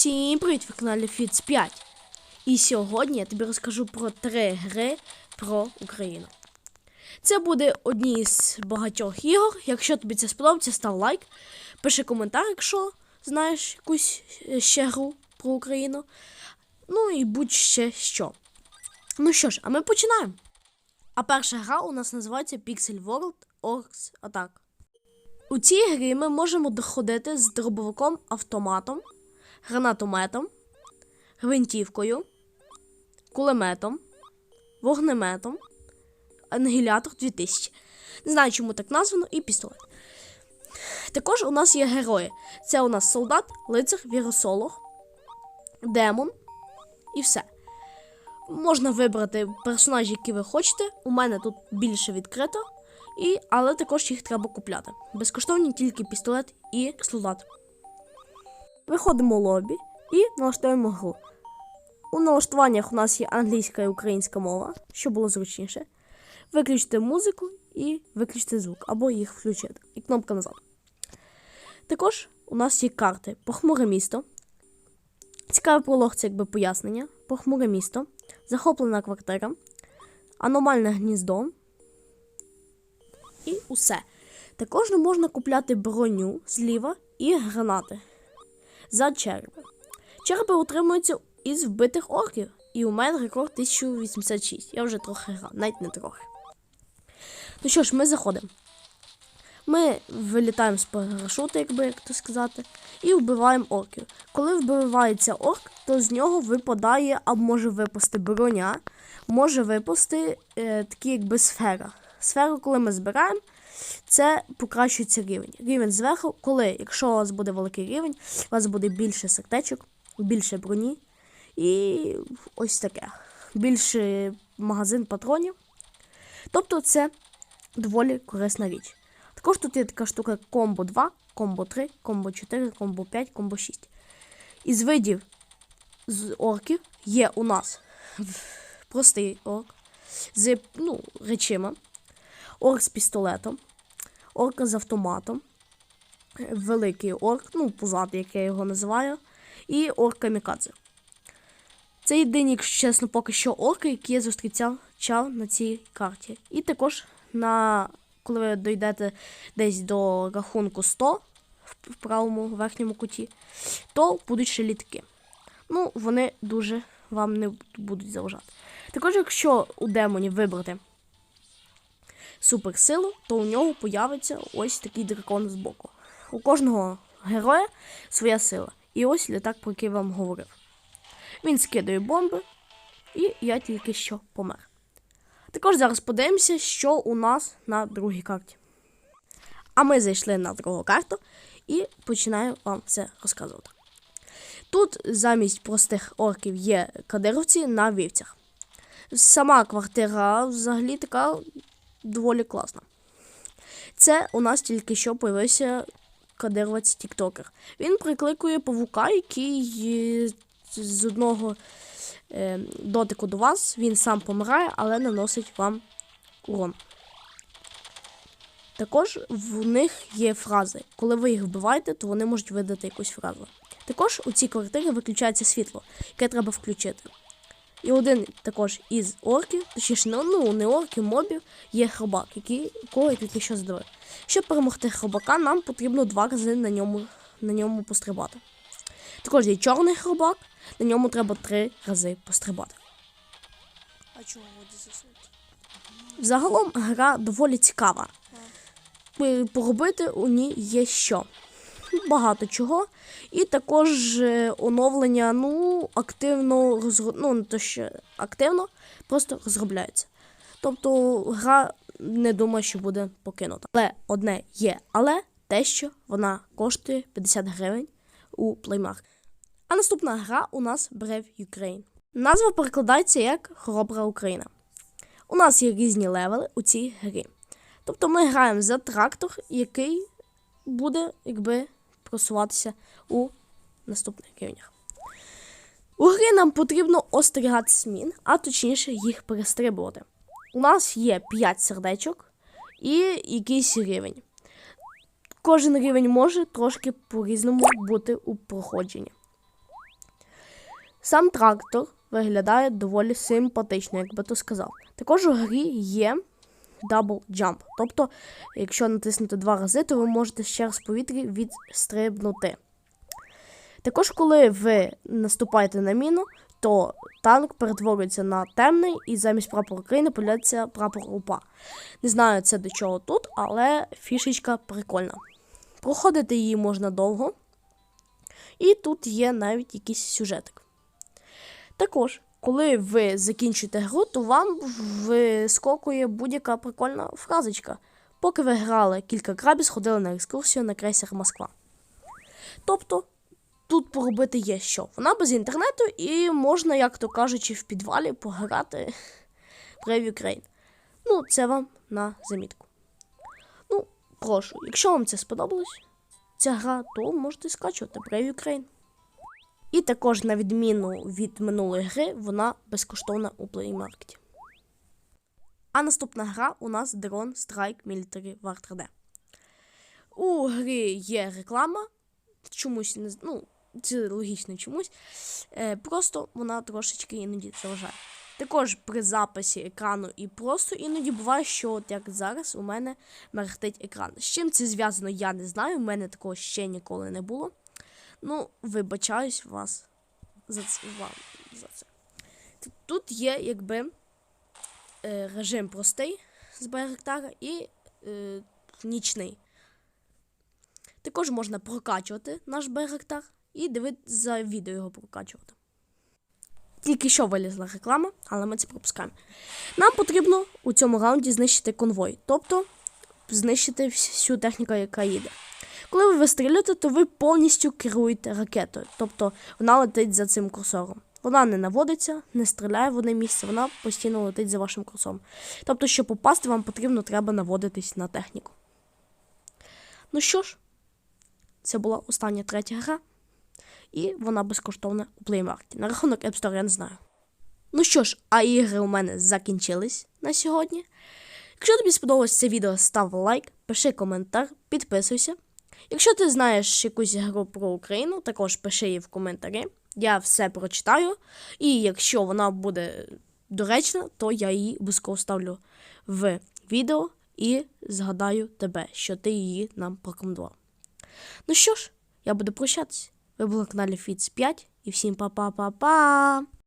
Всім привіт, ви каналі Фіц 5. І сьогодні я тобі розкажу про три гри про Україну. Це буде одні з багатьох ігор. Якщо тобі це сподобається, став лайк. Пиши коментар, якщо знаєш якусь ще гру про Україну. Ну і будь-ще що. Ну що ж, а ми починаємо. А перша гра у нас називається Pixel World Orcs Attack. У цій грі ми можемо доходити з дробовиком автоматом, гранатометом, гвинтівкою, кулеметом, вогнеметом, ангелятор 2000. Не знаю, чому так названо, і пістолет. Також у нас є герої. Це у нас солдат, лицар, вірусолог, демон і все. Можна вибрати персонажі, які ви хочете. У мене тут більше відкрито. І, але також їх треба купляти. Безкоштовні тільки пістолет і солдат. Виходимо в лобі і налаштуємо гру. У налаштуваннях у нас є англійська і українська мова, щоб було зручніше. Виключити музику і виключити звук, або їх включити. І кнопка назад. Також у нас є карти Похмуре місто. Цікавий пролог це якби пояснення. Похмуре місто, захоплена квартира, аномальне гніздо і усе. Також можна купляти броню зліва і гранати за черепи. Черепи утримуються із вбитих орків, і у мене рекорд 1086. Я вже трохи грав, навіть не трохи. Ну що ж, ми заходимо. Ми вилітаємо з парашуту, якби як то сказати, і вбиваємо орків. Коли вбивається орк, то з нього випадає, або може випасти броня, може випасти е, такі якби сфера. Сферу, коли ми збираємо, це покращується рівень. Рівень зверху, коли, якщо у вас буде великий рівень, у вас буде більше сердечок, більше броні і ось таке. Більше магазин патронів. Тобто це доволі корисна річ. Також тут є така штука комбо 2, комбо 3, комбо 4, комбо 5, комбо 6. Із видів з орків є у нас простий орк з ну, речима, орк з пістолетом, орк з автоматом, великий орк, ну, пузатий, як я його називаю, і орк камікадзе. Це єдині, якщо чесно, поки що орки, які я зустрічав на цій карті. І також на коли ви дійдете десь до рахунку 100 в правому верхньому куті, то будуть ще літки. Ну, вони дуже вам не будуть заважати. Також, якщо у демоні вибрати суперсилу, то у нього появиться ось такий дракон з боку. У кожного героя своя сила. І ось літак, про який вам говорив. Він скидає бомби, і я тільки що помер. Також зараз подивимося, що у нас на другій карті. А ми зайшли на другу карту і починаю вам це розказувати. Тут замість простих орків є кадировці на вівцях. Сама квартира взагалі така доволі класна. Це у нас тільки що появився кадировець Тіктокер. Він прикликує павука, який з одного е, дотику до вас, він сам помирає, але наносить вам урон. Також в них є фрази. Коли ви їх вбиваєте, то вони можуть видати якусь фразу. Також у цій квартирі виключається світло, яке треба включити. І один також із орків, точніше, ну не орків, мобів, є хробак, який, якого я тільки що здавив. Щоб перемогти хробака, нам потрібно два рази на ньому на ньому пострибати. Також є чорний хробак, на ньому треба три рази пострибати. А чого води? Загалом гра доволі цікава. Поробити у ній є що. Багато чого. І також е, оновлення ну, активно розро... ну, не то що активно, просто розробляється. Тобто гра не думаю, що буде покинута. Але одне є, але те, що вона коштує 50 гривень у плеймах. А наступна гра у нас Brave Ukraine. Назва перекладається як Хоробра Україна. У нас є різні левели у цій грі. Тобто ми граємо за трактор, який буде якби просуватися у наступних рівнях. У грі нам потрібно остерігати змін, а точніше їх перестрибувати. У нас є 5 сердечок і якийсь рівень. Кожен рівень може трошки по-різному бути у проходженні. Сам трактор виглядає доволі симпатично, як би то сказав. Також у грі є Double Jump. Тобто, якщо натиснути два рази, то ви можете ще раз в повітрі відстрибнути. Також, коли ви наступаєте на міну, то танк перетворюється на темний і замість прапору України появляється прапор УПА. Не знаю, це до чого тут, але фішечка прикольна. Проходити її можна довго. І тут є навіть якийсь сюжетик. Також, коли ви закінчуєте гру, то вам вискокує будь-яка прикольна фразочка. Поки ви грали кілька крабів, сходили на екскурсію на крейсер Москва. Тобто, тут поробити є що. Вона без інтернету і можна, як то кажучи, в підвалі пограти Brave Ukraine. Ну, це вам на замітку. Ну, прошу, якщо вам це сподобалось, ця гра, то можете скачувати Brave Ukraine. І також, на відміну від минулої гри, вона безкоштовна у Market. А наступна гра у нас Drone Strike Military War 3D. У грі є реклама. Чомусь не ну, це логічно чомусь. Е, просто вона трошечки іноді заважає. Також при записі екрану і просто іноді буває, що от як зараз у мене мерехтить екран. З чим це зв'язано, я не знаю. У мене такого ще ніколи не було. Ну, вибачаюсь вас за це. Вам за це. Тут є якби е, режим простий з Байректара і е, нічний. Також можна прокачувати наш Байректар і дивитися за відео його прокачувати. Тільки що вилізла реклама, але ми це пропускаємо. Нам потрібно у цьому раунді знищити конвой, тобто знищити всю техніку, яка їде. Коли ви вистрілюєте, то ви повністю керуєте ракетою, тобто вона летить за цим курсором. Вона не наводиться, не стріляє в одне місце, вона постійно летить за вашим курсором. Тобто, щоб попасти, вам потрібно треба наводитись на техніку. Ну що ж, це була остання третя гра, і вона безкоштовна у Play Market. На рахунок App Store я не знаю. Ну що ж, а ігри у мене закінчились на сьогодні. Якщо тобі сподобалось це відео, став лайк, пиши коментар, підписуйся. Якщо ти знаєш якусь гру про Україну, також пиши її в коментарі. Я все прочитаю. І якщо вона буде доречна, то я її обов'язково ставлю в відео і згадаю тебе, що ти її нам порекомендував. Ну що ж, я буду прощатися. Ви були на каналі Фіц 5 і всім па-па-па-па!